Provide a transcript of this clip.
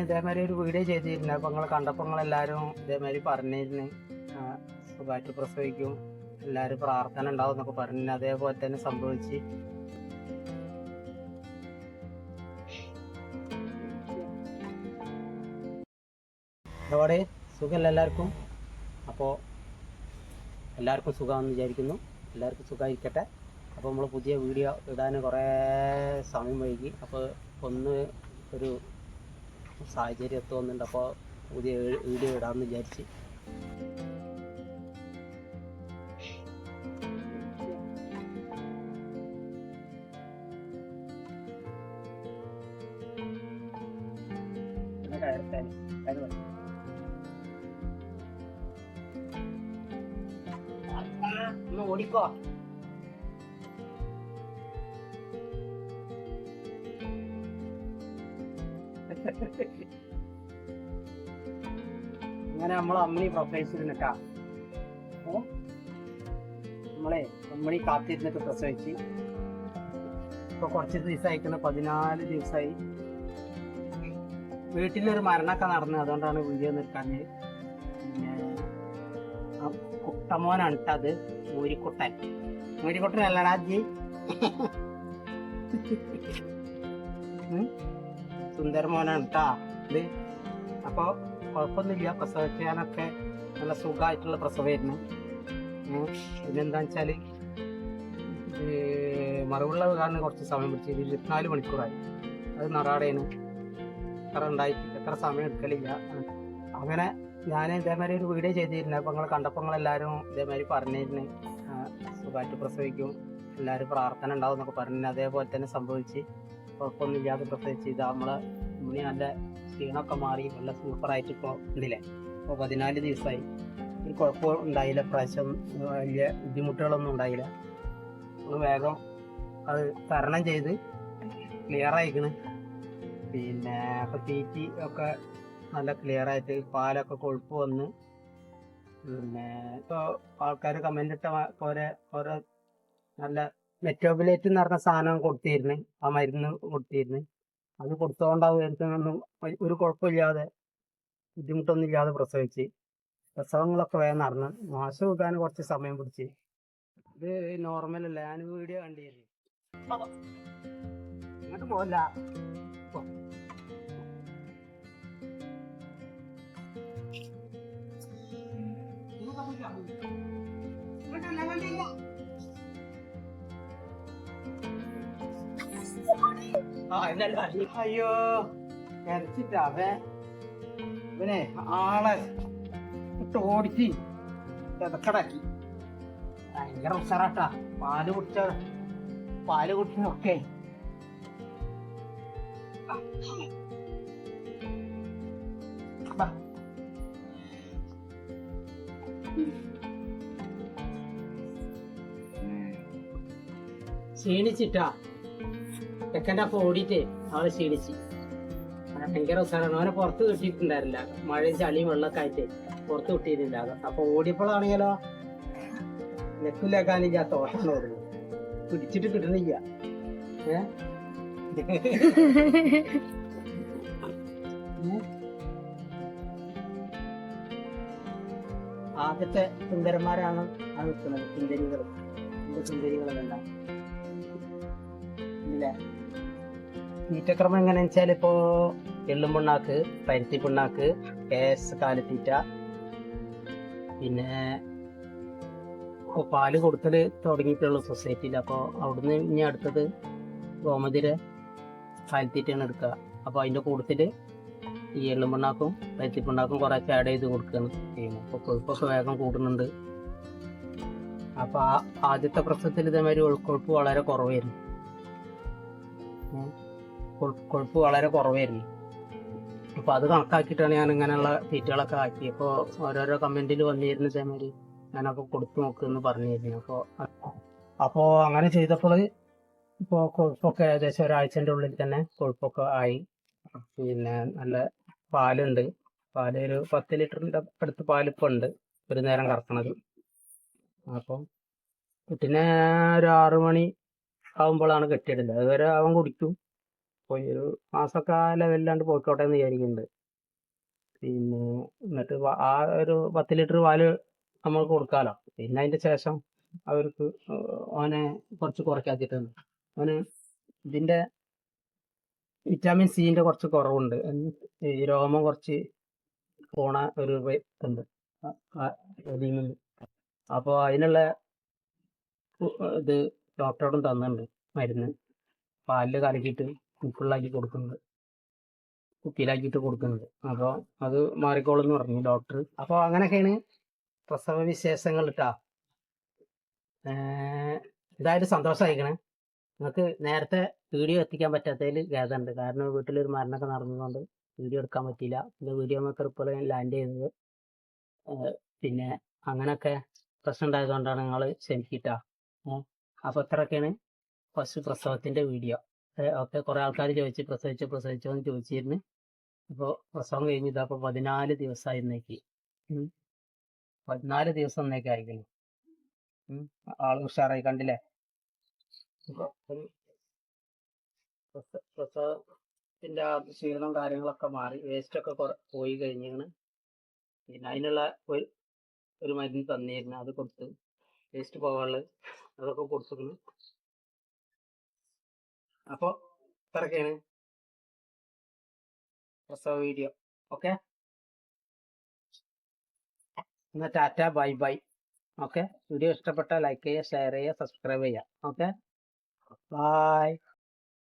ഇതേമാതിരി ഒരു വീഡിയോ ചെയ്തിരുന്നു. അപ്പൊ നിങ്ങൾ കണ്ടപ്പോ നിങ്ങൾ എല്ലാരും ഇതേമാതിരി പറഞ്ഞിരുന്നു. സുഖമായിട്ട് പ്രസവിക്കും. എല്ലാരും പ്രാർത്ഥന ഉണ്ടാവും എന്നൊക്കെ പറഞ്ഞു അതേപോലെ തന്നെ സംഭവിച്ച്. അതോടെ സുഖമല്ല എല്ലാവർക്കും? അപ്പോൾ എല്ലാവർക്കും സുഖമാണെന്ന് വിചാരിക്കുന്നു. എല്ലാവർക്കും സുഖമായിരിക്കട്ടെ. അപ്പോൾ നമ്മൾ പുതിയ വീഡിയോ ഇടാൻ കുറേ സമയം വൈകി. അപ്പോൾ ഒന്ന് ഒരു സാഹചര്യം എത്തുന്നുണ്ട് അപ്പോൾ പുതിയ വീഡിയോ ഇടാമെന്ന് വിചാരിച്ച്. ഓടിക്കോ. അങ്ങനെ നമ്മൾ അമ്മണി പ്രസവിച്ചിരുന്നിട്ടാ നമ്മളെ അമ്മണി കാത്തിരുന്നിട്ട് പ്രസവിച്ച്. ഇപ്പൊ കുറച്ച് ദിവസമായിക്കുന്ന പതിനാല് ദിവസമായി വീട്ടിലൊരു മരണമൊക്കെ നടന്നു അതുകൊണ്ടാണ് വീഡിയോ നിൽക്കാൻ പിന്നെ കുട്ടമോനാണ് ട്ടോ അത് മൂരിക്കുട്ടൻ. മൂരിക്കുട്ടൻ അല്ലടാ ജി ഉം? സുന്ദരമോനാണ് കേട്ടാ ഇത് കുഴപ്പമൊന്നുമില്ല പ്രസവിക്കാനൊക്കെ നല്ല സുഖമായിട്ടുള്ള പ്രസവമായിരുന്നു. പിന്നെന്താ വെച്ചാൽ മറുപുള്ള കാരണം കുറച്ച് സമയം പിടിച്ചു ഇരുപത്തിനാല് മണിക്കൂറായി. അത് നറാടേനു. എത്ര ഉണ്ടായിട്ട് എത്ര സമയം എടുക്കലില്ല. അങ്ങനെ ഞാൻ ഇതേമാതിരി ഒരു വീഡിയോ ചെയ്തിരുന്നു. അപ്പൊ നിങ്ങൾ കണ്ടപ്പോൾ നിങ്ങൾ എല്ലാവരും ഇതേമാതിരി പറഞ്ഞിരുന്നു. സുഖമായിട്ട് പ്രസവിക്കും. എല്ലാവരും പ്രാർത്ഥന ഉണ്ടാവും എന്നൊക്കെ പറഞ്ഞു അതേപോലെ തന്നെ സംഭവിച്ച്. കുഴപ്പമൊന്നുമില്ലാതെ പ്രസവിച്ച് ഇത് നമ്മളെ ഉണ്ണി നല്ല ക്ഷീണമൊക്കെ മാറി നല്ല സൂപ്പറായിട്ട് ഇപ്പോൾ ഉണ്ടല്ലേ? ഇപ്പോൾ പതിനാല് ദിവസമായി ഒരു കുഴപ്പം ഉണ്ടായില്ല. പ്രാവശ്യം വലിയ ബുദ്ധിമുട്ടുകളൊന്നും ഉണ്ടായില്ല. നമ്മൾ വേഗം അത് തരണം ചെയ്ത് ക്ലിയർ ആയിക്കണ്. പിന്നെ അപ്പൊ തീറ്റി ഒക്കെ നല്ല ക്ലിയർ ആയിട്ട് പാലൊക്കെ കൊഴുപ്പ് വന്ന് പിന്നെ ഇപ്പൊ ആൾക്കാർ കമന്റ് ഇട്ട പോലെ ഓരോ നല്ല മെറ്റോബിലേറ്റ് എന്ന് പറഞ്ഞ സാധനം കൊടുത്തിരുന്നു ആ മരുന്ന് കൊടുത്തിരുന്നു. അത് കൊടുത്തോണ്ടാവുമായിരുന്നു ഒരു കുഴപ്പമില്ലാതെ ബുദ്ധിമുട്ടൊന്നും ഇല്ലാതെ പ്രസവിച്ച്. പ്രസവങ്ങളൊക്കെ വേഗം നടന്നു. മാസം വെക്കാൻ കുറച്ച് സമയം പിടിച്ച്. ഇത് നോർമൽ അല്ല ഞാൻ വീഡിയോ കണ്ടിരുന്നു. ഇങ്ങോട്ട് പോകല്ല അയ്യോ കരച്ചിട്ടാവേ. ഇവനെ ആളെ ഇട്ട് ഓടിച്ച് കിടക്കടാക്കി. ഭയങ്കര ഉഷാറാട്ടാ. പാൽ കുടിച്ച പാൽ കുടിച്ചൊക്കെ ക്ഷീണിച്ചിട്ടാ. ചെക്കന്റെ അപ്പൊ ഓടിയിട്ട് അവളെ ക്ഷീണിച്ച്. ഭയങ്കര ഉത്സാഹമാണ് അവനെ പുറത്ത് കിട്ടിയിട്ടുണ്ടായിരുന്നില്ല മഴയും ചളിയും വെള്ളമൊക്കെ ആയിട്ട് പുറത്ത് അത് അപ്പൊ ഓടിയപ്പോഴാണെങ്കിലോ നെക്കില്ലാക്കാനില്ല തോട്ടം ഓടുന്നു പിടിച്ചിട്ട് കിട്ടണില്ല. ആദ്യത്തെ സുന്ദരന്മാരാണ് ആ നിൽക്കുന്നത്. സുന്ദരികൾ. എന്റെ സുന്ദരികളല്ല ഇല്ലേ? തീറ്റക്രമം എങ്ങനെ വെച്ചാൽ ഇപ്പോ എള്ളും പിണ്ണാക്ക് പരുത്തി പിണ്ണാക്ക് കേസ് കാലിത്തീറ്റ പിന്നെ പാൽ കൊടുക്കൽ തുടങ്ങിയിട്ടുള്ള സൊസൈറ്റിയിൽ അപ്പോൾ അവിടുന്ന് ഇനി അടുത്തത് ഗോമതിര കാലിത്തീറ്റയാണ് എടുക്കുക. അപ്പോൾ അതിന്റെ കൂട്ടത്തിൽ ഈ എള്ളും പിണ്ണാക്കും പരുത്തി പിണ്ണാക്കും കുറേശ്ശെ ആഡ് ചെയ്ത് കൊടുക്കുകയാണ് ചെയ്യുന്നത്. അപ്പോൾ കൊഴുപ്പൊക്കെ വേഗം കൂടുന്നുണ്ട്. അപ്പോൾ ആദ്യത്തെ പ്രശ്നത്തിൽ ഇതേമാതിരി ഉൾക്കൊഴുപ്പ് വളരെ കുറവായിരുന്നു. കൊഴുപ്പ് വളരെ കുറവായിരുന്നു. അപ്പോൾ അത് കണക്കാക്കിയിട്ടാണ് ഞാൻ ഇങ്ങനെയുള്ള തീറ്റകളൊക്കെ ആക്കി. അപ്പോൾ ഓരോരോ കമന്റിൽ വന്നിരുന്ന ഇതേമാതിരി ഞാനപ്പോൾ കൊടുത്തു നോക്കുമെന്ന് പറഞ്ഞിരുന്നു. അപ്പോൾ അപ്പോൾ അങ്ങനെ ചെയ്തപ്പോൾ ഇപ്പോൾ കൊഴുപ്പൊക്കെ ഏകദേശം ഒരാഴ്ചന്റെ ഉള്ളിൽ തന്നെ കൊഴുപ്പൊക്കെ ആയി. പിന്നെ നല്ല പാലുണ്ട്. പാൽ ഒരു പത്ത് ലിറ്ററിന്റെ അടുത്ത് പാലിപ്പോൾ ഉണ്ട്. ഒരു നേരം കറക്കണത്. അപ്പം കുട്ടിനെ ഒരു ആറു മണി ആവുമ്പോഴാണ് കെട്ടിയിടുന്നത് അതുവരെ അവൻ കുടിക്കും അപ്പോൾ ഈ ഒരു മാസമൊക്കെ ആ ലെവലിലാണ്ട് പോയിക്കോട്ടെ എന്ന് വിചാരിക്കുന്നുണ്ട്. പിന്നെ എന്നിട്ട് ആ ഒരു പത്ത് ലിറ്റർ പാൽ നമ്മൾ കൊടുക്കാലോ. പിന്നെ അതിന്റെ ശേഷം അവർക്ക് ഓനെ കുറച്ച് കുറയ്ക്കാച്ചിട്ടുണ്ട് അവന് ഇതിന്റെ വിറ്റാമിൻ സിന്റെ കുറച്ച് കുറവുണ്ട്. ഈ രോമം കുറച്ച് പോണ ഒരു വെ- ഇതുണ്ട്. ആ- ആ ഇതിൽനിന്ന്. അപ്പൊ അതിനുള്ള ഇത് ഡോക്ടറോടും തന്നിട്ടുണ്ട് മരുന്ന്. പാലിൽ കലക്കിയിട്ട് ഫുള്ളാക്കി കൊടുക്കുന്നത് കുപ്പിയിലാക്കിയിട്ട് കൊടുക്കുന്നത് അപ്പോൾ അത് മാറിക്കോളും എന്ന് പറഞ്ഞു ഡോക്ടർ അപ്പോൾ അങ്ങനെയൊക്കെയാണ് പ്രസവ വിശേഷങ്ങൾ കേട്ടാ ഇതായിട്ട് സന്തോഷമായിക്കണേ നിങ്ങൾക്ക് നേരത്തെ വീഡിയോ എത്തിക്കാൻ പറ്റാത്തതിൽ ഖേദമുണ്ട് കാരണം വീട്ടിലൊരു മരണമൊക്കെ നടന്നതുകൊണ്ട് വീഡിയോ എടുക്കാൻ പറ്റിയില്ല. പിന്നെ വീഡിയോ മേക്കർ ഇപ്പോൾ ലാൻഡ് ചെയ്തത്. പിന്നെ അങ്ങനെയൊക്കെ പ്രശ്നം ഉണ്ടായതുകൊണ്ടാണ് നിങ്ങൾ ക്ഷമിക്കിട്ടാ. അപ്പോൾ ഇത്രയൊക്കെയാണ് ഫസ്റ്റ് പ്രസവത്തിന്റെ വീഡിയോ ഒക്കെ കുറെ ആൾക്കാർ ചോദിച്ച് പ്രസവിച്ചോ പ്രസവിച്ചോ എന്ന് ചോദിച്ചിരുന്നു. അപ്പോൾ പ്രസവം കഴിഞ്ഞിട്ട് അപ്പോൾ പതിനാല് ദിവസമായി ഇന്നേക്ക്. പതിനാല് ദിവസം ഇന്നേക്ക് ആയിരിക്കുന്നു ഉം. ആൾ ഉഷാറായി കണ്ടില്ലേ? പ്രസവത്തിന്റെ ആ ക്ഷീണം കാര്യങ്ങളൊക്കെ മാറി. വേസ്റ്റ് ഒക്കെ പോയി കഴിഞ്ഞാണ്. പിന്നെ അതിനുള്ള ഒരു ഒരു മരുന്ന് തന്നിരുന്നു. അത് കൊടുത്ത്. വേസ്റ്റ് പോകാനുള്ളത് അതൊക്കെ കൊടുത്തിരുന്നു അപ്പോൾ ഇത്രയൊക്കെയാണ് പ്രസവ വീഡിയോ. ഓക്കെ? എന്നാ tata bye bye. Okay? Video ഇഷ്ടപ്പെട്ടാൽ ലൈക്ക് ചെയ്യുക ഷെയർ ചെയ്യുക സബ്സ്ക്രൈബ് ചെയ്യുക. ഓക്കെ? ബൈ.